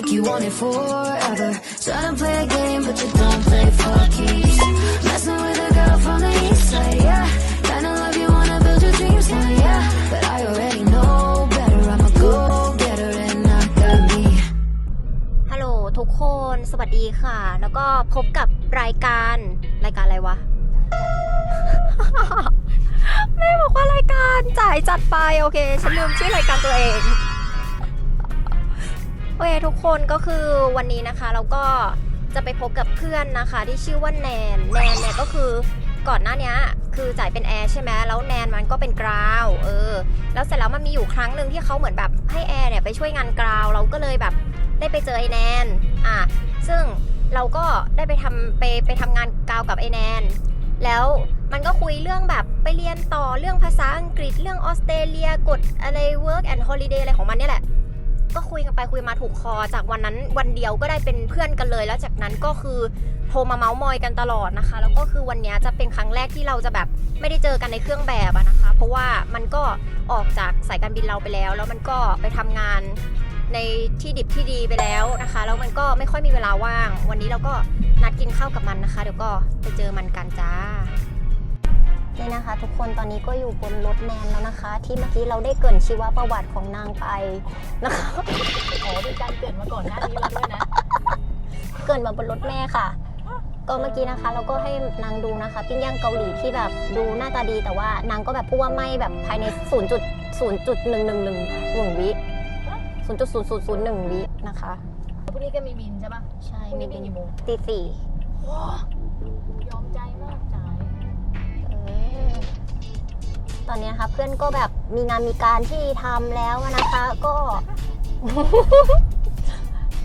make you want it forever. Tryna play a game, but you don't play for keeps. Messing with a girl from the east side, yeah. Kinda love you wanna build your dreams now, yeah. But I already know better. I'm a go-getter and I got me. ฮัลโหลทุกคน สวัสดีค่ะ แล้วก็พบกับรายการรายการอะไรวะ แม่บอกว่ารายการจ่ายจัดไปโอเค ฉันลืมชื่อรายการตัวเอง โอเคทุกคนก็คือวันนี้นะคะเราก็จะไปพบกับเพื่อนนะคะ ที่ชื่อว่าแนนแนนเนี่ยก็คือก่อนหน้านี้คือจ่ายเป็นแอร์ใช่ไหมแล้วแนนมันก็เป็นกราวเออ แล้วเสร็จแล้วมันมีอยู่ครั้งหนึ่งที่เขาเหมือนแบบให้แอร์เนี่ยไปช่วยงานกราวเราก็เลยแบบได้ไปเจอไอแนนอะซึ่งเราก็ได้ไปทำไปไปทำงานกราวกับไอแนนแล้วมันก็คุยเรื่องแบบไปเรียนต่อเรื่องภาษาอังกฤษเรื่องออสเตรเลียกฎอะไร work and holiday อะไรของมันเนี่ยแหละ ก็คุยกันไปคุยมาถูกคอ จากวันนั้นวันเดียวก็ได้เป็นเพื่อนกันเลย แล้วจากนั้นก็คือโทรมาเมาส์มอยกันตลอดนะคะ แล้วก็คือวันนี้จะเป็นครั้งแรกที่เราจะแบบไม่ได้เจอกันในเครื่องแบบอะนะคะ เพราะว่ามันก็ออกจากสายการบินเราไปแล้ว แล้วมันก็ไปทำงานในที่ดิบที่ดีไปแล้วนะคะแล้วมันก็ไม่ค่อยมีเวลาว่าง วันนี้เราก็นัดกินข้าวกับมันนะคะ เดี๋ยวก็ไปเจอมันกันจ้า นี่นะคะ ทุกคนตอนนี้ก็อยู่บนรถแนนแล้วนะคะ ที่เมื่อกี้เราได้เกรินชีวประวัติของนางไปนะคะอ๋อมีการเกิดมาก่อนหน้านี้แล้วด้วยนะ เกรินมาบนรถแม่ค่ะ ก็เมื่อกี้นะคะ เราก็ให้นางดูนะคะปิ้งย่างเกาหลีที่แบบดูหน้าตาดีแต่ว่านางก็แบบพูดว่าไม่แบบภายใน 0 0 0 1 1 1 1วิ0 0 0 0 1วินะคะพรุ่งนี้ก็มีบินใช่ปะใช่พรุ่งมีนี้บิบินนกี่โมงตีสี่ ตอนนี้นะคะเพื่อนก็แบบมีงานมีการที่ทำแล้วนะคะก็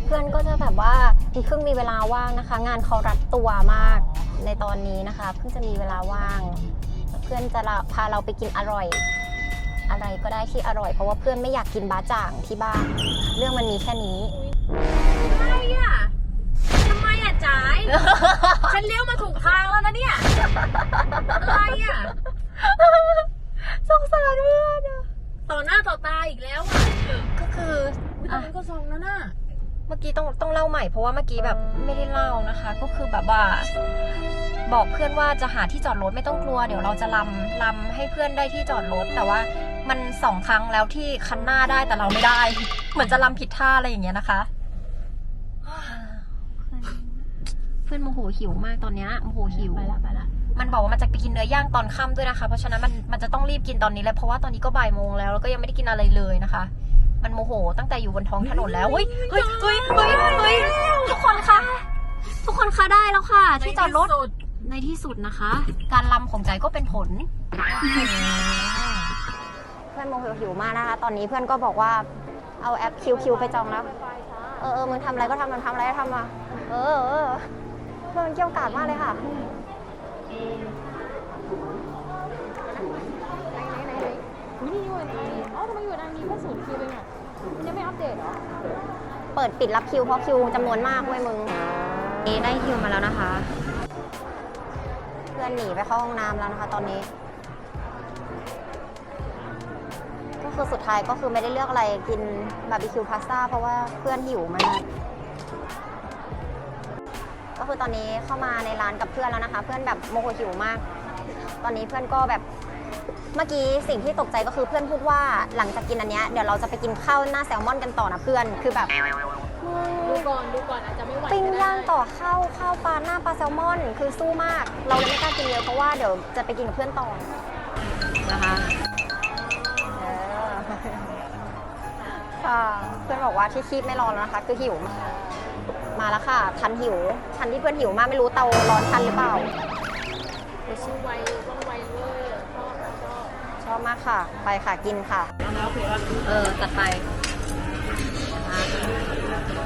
เพื่อนก็จะแบบว่ามีเพิ่งมีเวลาว่างนะคะ งานเขารัดตัวมากในตอนนี้นะคะ เพิ่งจะมีเวลาว่าง เพื่อนจะละพาเราไปกินอร่อย อะไรก็ได้ที่อร่อย เพราะว่าเพื่อนไม่อยากกินบาจ่างที่บ้าน เรื่องมันมีแค่นี้อะไรอะทำไมอะจ่ายฉันเลี้ยวมาถูกทางแล้วนะเนี่ยอะไรอะ สงสารเพื่อนอะต่อหน้าต่อตาอีกแล้วอะก็คืออุ๊ยตอนนั้นก็ซองแล้วน่ะ เมื่อกี้ต้องต้องเล่าใหม่เพราะว่าเมื่อกี้แบบไม่ได้เล่านะคะ ก็คือแบบว่าบอกเพื่อนว่าจะหาที่จอดรถไม่ต้องกลัว เดี๋ยวเราจะลำลำให้เพื่อนได้ที่จอดรถ แต่ว่ามันสองครั้งแล้วที่คันหน้าได้แต่เราไม่ได้ เหมือนจะลำผิดท่าอะไรอย่างเงี้ยนะคะ เพื่อนโมโหหิวมากตอนเนี้ยโมโหหิว ไปละไปละ มันบอกว่ามันจะไปกินเนื้อย่างตอนค่ำด้วยนะคะ เพราะฉะนั้นมันมันจะต้องรีบกินตอนนี้เลยเพราะว่าตอนนี้ก็บ่ายโมงแล้วแล้วก็ยังไม่ได้กินอะไรเลยนะคะ มันโมโห ตั้งแต่อยู่บนท้องถนนแล้วเฮ้ยเฮ้ยเฮ้ยเฮ้ยเฮ้ยทุกคนคะทุกคนคะได้แล้วค่ะ ที่จอดรถในที่สุดในที่สุดนะคะ การลำของใจก็เป็นผล เพื่อนโมโหหิวมากนะคะ ตอนนี้เพื่อนก็บอกว่าเอาแอปคิวคิวไปจองแล้ว เออเออมึงทำอะไรก็ทำมันทำอะไรก็ทำมาเออเออเพื่อนมันเกี่ยวกาดมากเลยค่ะ อุ๊ยนี่อยู่ในอ๋อทำไมอยู่ในนี้แค่ศูนย์คิวเองอะมันยังไม่อัปเดตเหรอ เปิดปิดรับคิวเพราะคิวจำนวนมากเว้ยมึง นี่ได้คิวมาแล้วนะคะ เพื่อนหนีไปเข้าห้องน้ำแล้วนะคะ ตอนนี้ ก็คือสุดท้ายก็คือไม่ได้เลือกอะไรกินบาร์บีคิวพาสต้าเพราะว่าเพื่อนหิวมาก ก็คือตอนนี้เข้ามาในร้านกับเพื่อนแล้วนะคะ เพื่อนแบบโมโหหิวมาก ตอนนี้เพื่อนก็แบบเมื่อกี้สิ่งที่ตกใจก็คือเพื่อนพูดว่าหลังจากกินอันเนี้ยเดี๋ยวเราจะไปกินข้าวหน้าแซลมอนกันต่อนะเพื่อนคือแบบดูก่อนดูก่อนอาจจะไม่ไหวปิ้งก็ได้ย่างต่อข้าวข้าวปลาหน้าปลาแซลมอน คือสู้มาก เราเลยไม่กล้ากินเยอะเพราะว่าเดี๋ยวจะไปกินกับเพื่อนต่อนะคะ เพื่อนบอกว่าที่คีบไม่ร้อนแล้วนะคะ คือหิวมากมาแล้วค่ะ ทันหิว ทันที่เพื่อนหิวมากไม่รู้เตาร้อนทันหรือเปล่าชิวไวว่องไวเวอร์ชอบชอบชอบมากค่ะ ไปค่ะกินค่ะเออจัดไป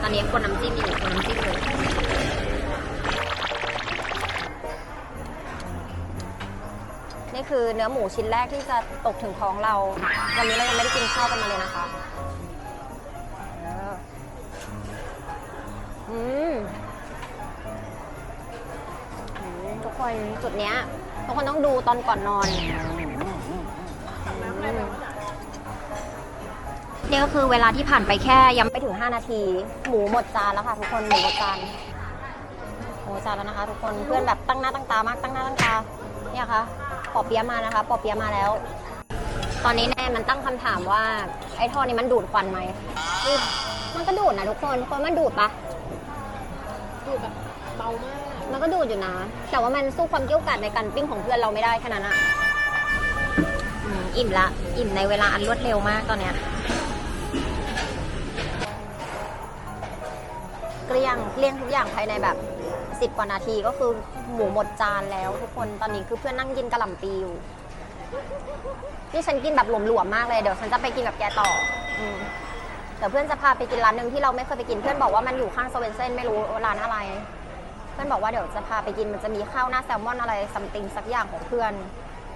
ตอนนี้คนน้ำจิ้มอยู่คนน้ำจิ้มอยู่นี่คือเนื้อหมูชิ้นแรกที่จะตกถึงท้องเรา วันนี้เรายังไม่ได้กินข้าวกันมาเลยนะคะ มอืมทุกคนจุดเนี้ย ทุกคนต้องดูตอนก่อนนอน นี่ก็คือเวลาที่ผ่านไปแค่ยังไม่ถึง 5 นาที หมูหมดจานแล้วค่ะทุกคนหมูหมดจานหมูหจานแล้วนะคะ ทุกคนเพื่อนแบบตั้งหน้าตั้งตามากตั้งหน้าตั้งตาเนี่ยค่ะปอเปี๊ยะมานะคะปอเปี๊ยะมาแล้ว ตอนนี้แน่มันตั้งคำถามว่าไอ้ท่อนี้มันดูดควันไหมอืมมันก็ดูดนะทุกคนทุกคนมันดูดปะ ดูแบบเบามากมันก็ดูดอยู่นะ แต่ว่ามันสู้ความเกี่ยวกัดในการปิ้งของเพื่อนเราไม่ได้แค่นั้นอะอืมอิ่มละ อิ่มในเวลาอันรวดเร็วมากตอนเนี้ย เกลี้ยงเกลี้ยงทุกอย่างภายในแบบสิบกว่านาทีก็คือหมูหมดจานแล้วทุกคนตอนนี้คือเพื่อนนั่งกินกระหล่ำปีอยู่นี่ฉันกินแบบหลวมๆมากเลยเดี๋ยวฉันจะไปกินกับแกต่อ อืม เดี๋ยวเพื่อนจะพาไปกินร้านหนึ่งที่เราไม่เคยไปกินเพื่อนบอกว่ามันอยู่ข้างโซเวนเซนไม่รู้ร้านอะไร เพื่อนบอกว่าเดี๋ยวจะพาไปกินมันจะมีข้าวหน้าแซลมอนอะไรซัมติงสักอย่างของเพื่อน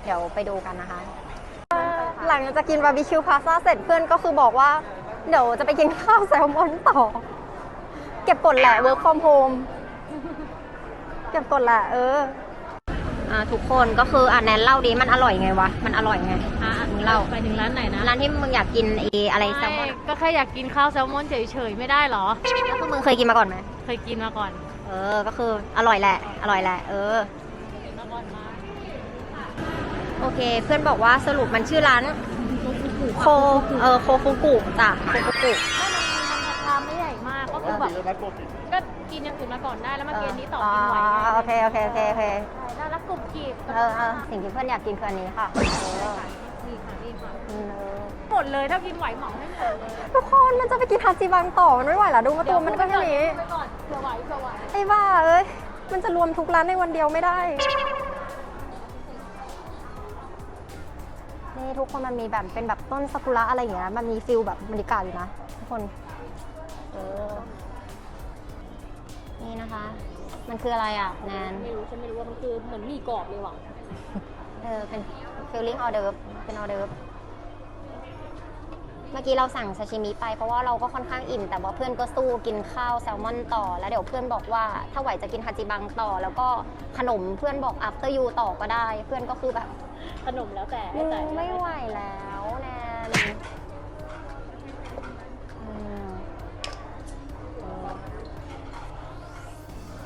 เดี๋ยวไปดูกันนะคะ หลังจากกินบาร์บีคิวพาซ่าเสร็จเพื่อนก็คือบอกว่าเดี๋ยวจะไปกินข้าวแซลมอนต่อ เก็บกดแหละ work from home เก็บกดแหละเอออ่าทุกคนก็คืออะแนนเล่าดิมันอร่อยไงวะ มันอร่อยไงอะมึ งเล่าไปถึงร้านไหนนะร้านที่มึงอยากกินเออะไรแซลมอนไม่ก็แค่อยากกินข้าวแซลมอนเฉยๆไม่ได้เหรอ แล้วคือมึงเคยกินมาก่อนไหมเคยกินมาก่อนเออ ก็คืออร่อยแหละ อร่อยแหละ เออกินมาก่อนมาโอเค เพื่อนบอกว่าสรุปมันชื่อร้านโค เออโคฟุกุจ้ะโคฟุกุ มันราคาไม่ใหญ่มากก็คือแบบก็กินอย่างอื่นมาก่อนได้แล้วมากินอันนี้ต่อกินไหวโอเค โอเค โอเคโอเค ได้แล้วกรุบกริบเออเออสิ่งที่เพื่อนอยากกินคืออันนี้ค่ะเออ หมดเลยถ้ากินไหวเหมาให้หมดเลยทุกคนมันจะไปกินฮาจิบังต่อมันไม่ไหวละดูมาตัวมันก็แค่นี้ไปก่อนเผื่อไหวเผื่อไหวไอ้บ้าเอ้ยมันจะรวมทุกร้านในวันเดียวไม่ได้นี่ทุกคนมันมีแบบเป็นแบบต้นซากุระอะไรอย่างเงี้ยมันมีฟิลแบบบรรยากาศอยู่นะทุกคนเออนี่นะคะ มันคืออะไรอะแนนไม่รู้ฉันไม่รู้ว่ามันคือเหมือนหมีกรอบเลยว่ะเออเป็นฟิลลิ่งออเดิร์ฟเป็นออเดิร์ฟ เมื่อกี้เราสั่งซาชิมิไปเพราะว่าเราก็ค่อนข้างอิ่ม แต่ว่าเพื่อนก็สู้กินข้าวแซลมอนต่อ แล้วเดี๋ยวเพื่อนบอกว่าถ้าไหวจะกินฮาจิบังต่อ แล้วก็ขนมเพื่อนบอก after you ต่อก็ได้ เพื่อนก็คือแบบขนมแล้วแต่มึแล้วงแต่ไม่ไหวแล้วแนนอืมเออ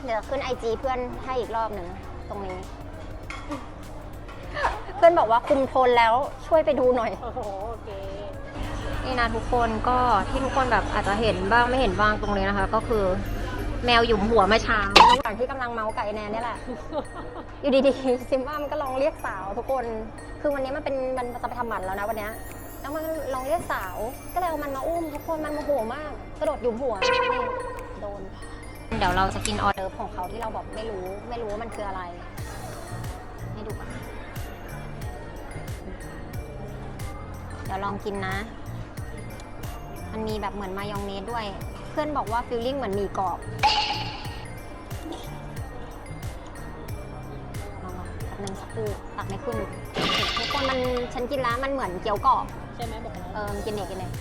เดี๋ยวขึ้นไอจีเพื่อนให้อีกรอบหนึ่งตรงนี้ เพื่อนบอกว่าคุมโทนแล้วช่วยไปดูหน่อย โอ้โหโอเค นี่นะทุกคนก็ที่ทุกคนแบบอาจจะเห็นบ้างไม่เห็นบ้างตรงนี้นะคะ ก็คือแมวหยุมหัวเมื่อเช้าระหว่างที่กำลังเมาส์กับไอแนนเนี่ยแหละ อยู่ดีๆซิมบ้ามันก็ลองเรียกสาวทุกคน คือวันนี้มันเป็นมันจะไปทำหมันแล้วนะวันนี้แล้วมันลองเรียกสาว ก็เลยเอามันมาอุ้มทุกคนมันโมโหมากกระโดดหยุมหัวนี่โดน เดี๋ยวเราจะกินออเดิร์ฟของเขาที่เราบอกไม่รู้ ไม่รู้ว่ามันคืออะไรให้ดูก่อนเดี๋ยวลองกินนะ มันมีแบบเหมือนมายองเนสด้วย เพื่อนบอกว่าฟิลลิ่งเหมือนหมีกรอบลองมาแป๊บนึงสักครู่ตักไม่ขึ้นทุกคนมันฉันกินแล้วมันเหมือนเกี๊ยวกรอบ ใช่ไหมบอกแล้วเออกินเนี่ยกินเนี่ย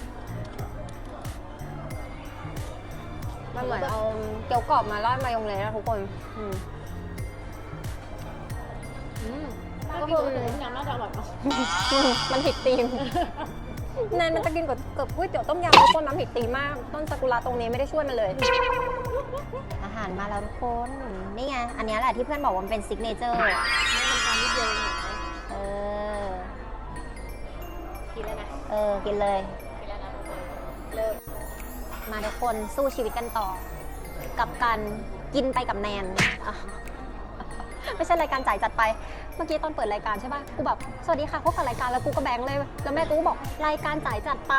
มันเหมือนเอาเกี๊ยวกรอบมาราดมายองเนสนะทุกคนอืมอืมก็คือหมูยำน่าจะอร่อยเนาะมันผิดธีม แนนมันจะกินกับกับก๋วยเตี๋ยวต้มยำทุกคนมันผิดธีมมาก ต้นซากุระตรงนี้ไม่ได้ช่วยมันเลย อาหารมาแล้วทุกคน นี่ไง อันเนี้ยแหละที่เพื่อนบอกว่ามันเป็นซิกเนเจอร์ไม่เป็นการนิดเดียวเองเออ กินแล้วนะเออ กินเลย กินแล้วนะโอเคเลิกมาทุกคนสู้ชีวิตกันต่อ กับการกินไปกับแนนอะ ไม่ใช่รายการจ่ายจัดไป เมื่อกี้ตอนเปิดรายการใช่ป่ะ กูแบบ สวัสดีค่ะพบกับรายการแล้วกูก็แบงค์เลย แล้วแม่กูก็บอกรายการจ่ายจัดไป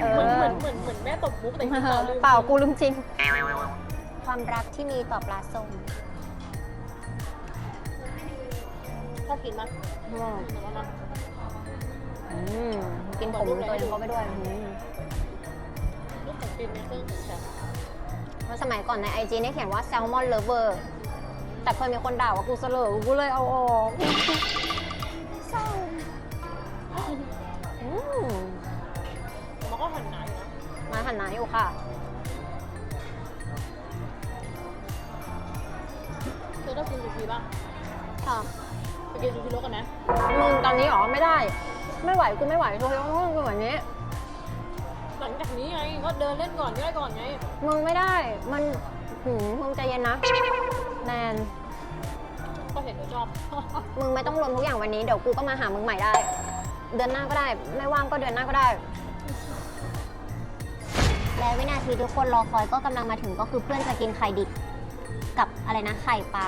เอเหมือนเหมืออนเหมือนเหมือนแม่ตบมุกแต่จริงๆเปล่าลืม เปล่ากูลืมจริง ความรักที่มีต่อปลาส้มชอบกินมั้ยอืมเหมือนกันนะอืมกินผมตัวเองเขาไปด้วยอืม ลูกของกินในเครื่องถึงแบบเมื่อสมัยก่อนในไอจีนี่เขียนว่าแซลมอนเลเวอร์ แต่เคยมีคนด่าว่ากูเสลอกูเลยเอาออกเศร้าอืมมันก็หั่นหนาอยู่นะมาหันหนาอยู่ค่ะ เธอต้องกินซูชิป่ะค่ะไปกินซูชิโร่กันนะมึงตอนนี้เหรอไม่ได้ ไม่ไหวกูไม่ไหวโชว์ต้องกูแบบนี้ หลังจากนี้ไงก็เดินเล่นก่อนได้ก่อนไงมึงไม่ได้ มันหืมมึงใจเย็นนะ แนน เห็นว่าชอบ มึงไม่ต้องรวมทุกอย่างวันนี้เดี๋ยวกูก็มาหามึงใหม่ได้ เดือนหน้าก็ได้ ไม่ว่างก็เดือนหน้าก็ได้ และวินาทีทุกคนรอคอยก็กำลังมาถึงก็คือเพื่อนจะกินไข่ดิบกับอะไรนะไข่ปลา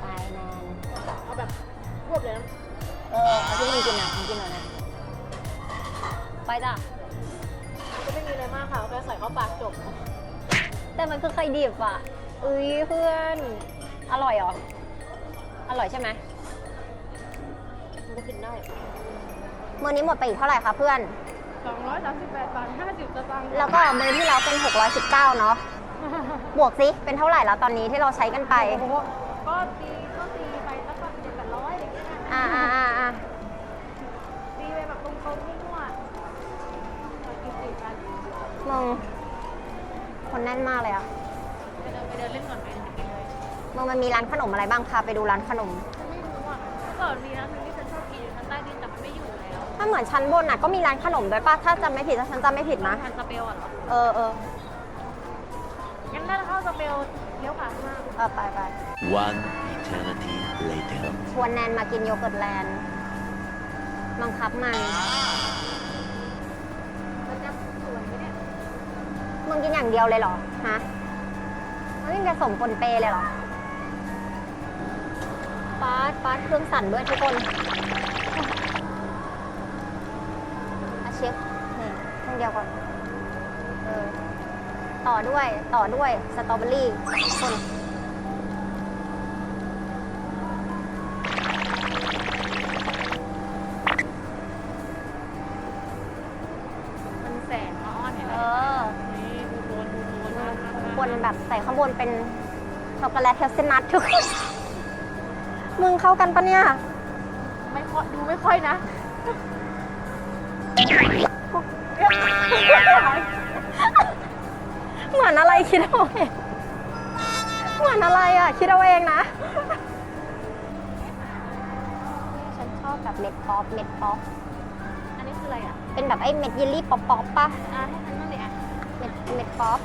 ไปแนนเอาแบบรวบเลยนะเออเอาที่มึงกินอะมึงกินหน่อยนะไปจ้ะก็ไม่มีอะไรมากค่ะเอาแค่ใส่เข้าปากจบ แต่มันคือไข่ดิบอะเอ้ยเพื่อน อร่อยเหรอ อร่อยใช่ไหมมันก็กินได้มือนี้หมดไปอีกเท่าไหร่คะเพื่อน 238บาท50สตางค์แล้วก็มือที่แล้วเป็น 619 เนาะ บวกสิเป็นเท่าไหร่แล้วตอนนี้ที่เราใช้กันไป โอ้โหก็ตีก็ตีไปสักแบบเจ็ดแปดร้อยอะไรอย่างเงี้ยนะอ่าอ่าอ่าอ่าตีไปแบบตรงๆมั่วๆเรากินติดกันมึงคนแน่นมากเลยอะ มึงมันมีร้านขนมอะไรบ้างพาไปดูร้านขนมฉันไม่รู้อะเมื่อก่อนมีร้านหนึงที่ฉันชอบกินอยู่ชั้นใต้ดินแต่มันไม่อยู่แล้วถ้าเหมือนชั้นบนน่ะก็มีร้านขนมด้วยป่ะถ้าจำไม่ผิดถ้าฉันจำไม่ผิดนะ ทานสเปลอะเหรอเออเอองั้นน่าจะเข้าสเปลเลี้ยวขวาข้างหน้าเออไปไป One eternity later. ชวนแนนมากินโยเกิร์ตแลนด์บังคับมัน มันจะสวยไหมเนี่ยมึงกินอย่างเดียวเลยเหรอ ฮะมันไม่มีผสมปนเปเลยเหรอ ฟาดฟาดเครื่องสั่นด้วยทุกคนอาเชฟนี่เครื่องเดียวก่อน เออ ต่อด้วย ต่อด้วย สตรอเบอรี่คนมันแสงมาอ้อนเห็นไหเอมอนี่ดูโทนดูโทนมามามาบนแบบใส่ข้างบนเป็นช็อกโกแลตเฮลเซนัททุกคน มึงเข้ากันปะเนี่ย ไม่ค่อยดูไม่ค่อยนะ เหมือนอะไรคิดเอาเองเหมือนอะไรอะ คิดเอาเองนะ ฉันชอบแบบเม็ดป๊อปเม็ดป๊อปอันนี้คืออะไรอะ เป็นแบบไอ้เม็ดเยลลี่ป๊อปป๊อปป่ะ อ่าให้ฉันนั่งดิอะ เม็ดเม็ดป๊อป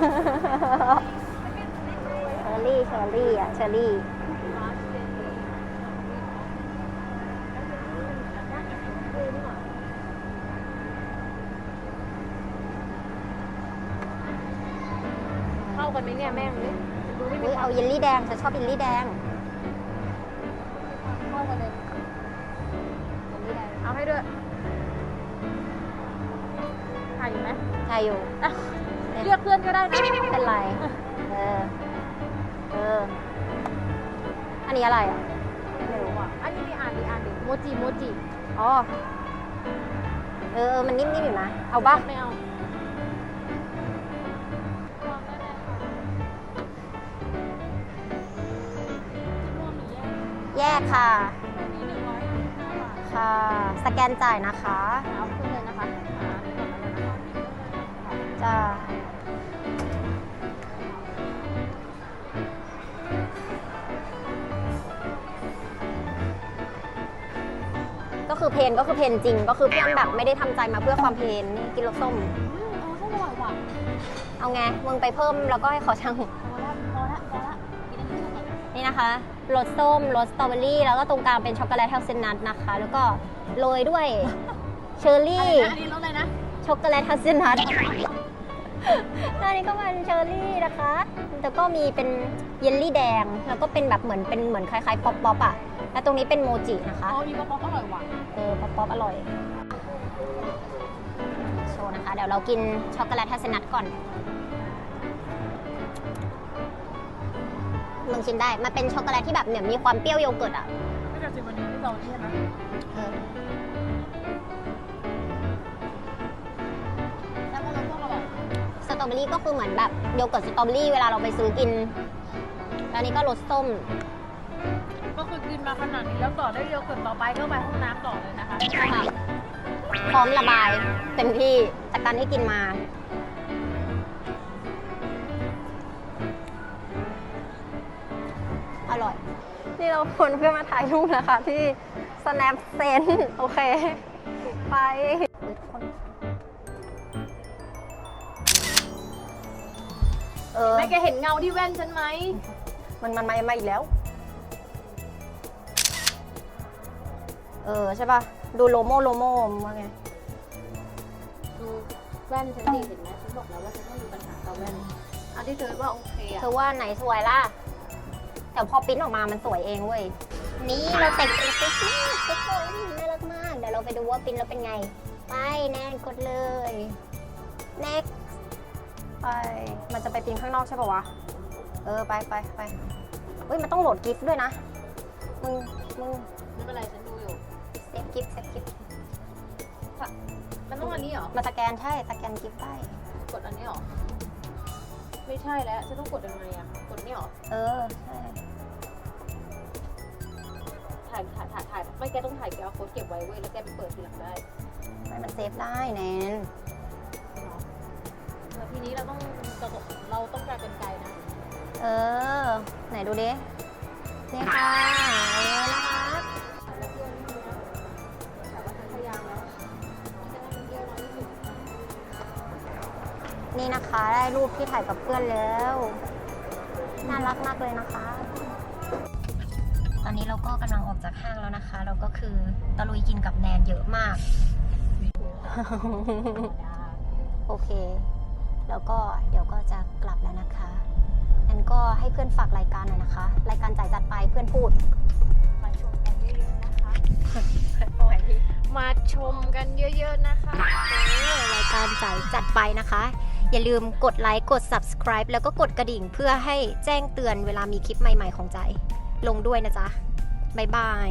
เลยเชอร์รี่เชอร์รี่อะเชอร์รี่เข้ากันไหมเนี่ยแม่งนี่ดูไม่มีอุ๊ยควาเอามเยลลี่แดงฉันชอบเยลลี่แดงเข้ากันเลยเยลลี่แดงเอาให้ด้วยถ่ายอยู่ไหมใช่อยู่ อะเรียกเพื่อนก็ได้นะไม่เป็นไรเออเอออันนี้อะไรอะไม่รู้อะอันนี้มีอ่านดิอ่านดิโมจิโมจิอ๋อเออมันนิ่มๆอยู่นะเอาบ้าไม่เอาลองได้เลยค่ะจะรวมหรือแยกแยกค่ะอันนี้หนึ่งร้อยห้าสิบห้าบาทค่ะ สแกนจ่ายนะคะ เอาขึ้นเลยนะคะอ่าอันนี้ก่อนแล้วกันนะคะจ้า ก็คือเพนก็คือเพนจริง ก็คือเพื่อนแบบไม่ได้ทำใจมาเพื่อความเพนนี่กินรสส้ม อืมเอาส้มอร่อยว่ะเอาไงมึงไปเพิ่มแล้วก็ให้เขาช่างพอละพอละพอละกินอันนี้ก่อนนี่นะคะรสส้มรสสตรอเบอรี่แล้วก็ตรงกลางเป็นช็อกโกแลตเฮลเซนนัทนะคะ แล้วก็โรยด้วยเชอร์อะไรรี่ นะอันนี้รสอะไรนะช็อกโกแลตเฮลเซนนัทอันนี้ก็เป็นเชอร์รี่นะคะ แล้วก็มีเป็นเยลลี่แดง แล้วก็เป็นแบบเหมือนเป็นเหมือนคล้ายๆป๊อปป๊อปอะ แล้วตรงนี้เป็นโมจินะคะอ๋อมีกระป๋องอร่อยว่ะเออป๊อปป๊อปอร่อย โชว์นะคะ เดี๋ยวเรากินช็อกโกแลตเฮลเซนนัทก่อนมึงชิมได้ มันเป็นช็อกโกแลตที่แบบเหมือนมีความเปรี้ยวโยเกิร์ตอะไม่จะชิมวันนี้ที่เราที่นะเออแล้วก็รสส้มอร่อยสตรอเบอรี่ก็คือเหมือนแบบโยเกิร์ตสตรอเบอรี่เวลาเราไปซื้อกินแล้วนี้ก็รสส้มก็คือกิน มาขนาดนี้แล้วต่อได้โยเกิร์ตต่อไปก็ไปห้องน้ำต่อเลยนะคะค่ะพร้อมระบายเต็มที่จากการที่กินมาอเราควรเพื่อนมาถ่ายรูปนะคะ ที่ snap sen โอเค ไปเออแม่แกเห็นเงาที่แว่นฉันไหม มันมันมามาอีกแล้ว เออใช่ป่ะ ดูโลโมโลโมว่าไง ดูแว่นฉันดีเห็นไหมฉันบอกแล้วว่าฉันต้องมีปัญหากับแว่นอันที่เธอว่าโอเคอะเธอว่าไหนสวยล่ะ แต่พอปริ้นออกมามันสวยเองเว้ย นี่เราแต่งตัวเซ็กซี่ทุกคนน่ารักมาก เดี๋ยวเราไปดูว่าปริ้นแล้วเป็นไง ไปแน่นกดเลย next ไป มันจะไปปริ้นข้างนอกใช่ป่าวะ เออไปไปไปเฮ้ยมันต้องโหลดกิฟต์ด้วยนะ มึงมึง ไม่เป็นไรฉันดูอยู่เซฟกิฟต์เซฟกิฟต์มันต้องอันนี้เหรอ มาสแกนใช่สแกนกิฟต์ได้ กดอันนี้เหรอ ไม่ใช่แล้วฉันต้องกดยังไงอะกดนี่เหรอ เออ ใช่ ถ่ายถ่ายถ่ายถ่ายไม่แกต้องถ่ายแกเอาโค้ดเก็บไว้เว้ยแล้วแกไปเปิดทีหลังได้ไม่มันเซฟได้แนนแล้วทีนี้เราต้องเราต้องเราต้องการเป็นไกลนะ เออ ไหนดูดินี่ค่ะเออนะคะ นี่นะคะได้รูปที่ถ่ายกับเพื่อนแล้ว น่ารักมากเลยนะคะ ตอนนี้เราก็กำลังออกจากห้างแล้วนะคะ เราก็คือตะลุยกินกับแนนเยอะมาก โอเค แล้วก็เดี๋ยวก็จะกลับแล้วนะคะงั้นก็ให้เพื่อนฝากรายการหน่อยนะคะ รายการจ่ายจัดไปเพื่อนพูด มาชมกันเยอะๆนะคะมาชมกันเยอะๆนะคะเออรายการจ่ายจัดไปนะคะ อย่าลืมกดไลค์กด subscribe แล้วก็กดกระดิ่งเพื่อให้แจ้งเตือนเวลามีคลิปใหม่ๆของใจ ลงด้วยนะจ๊ะ บ๊ายบาย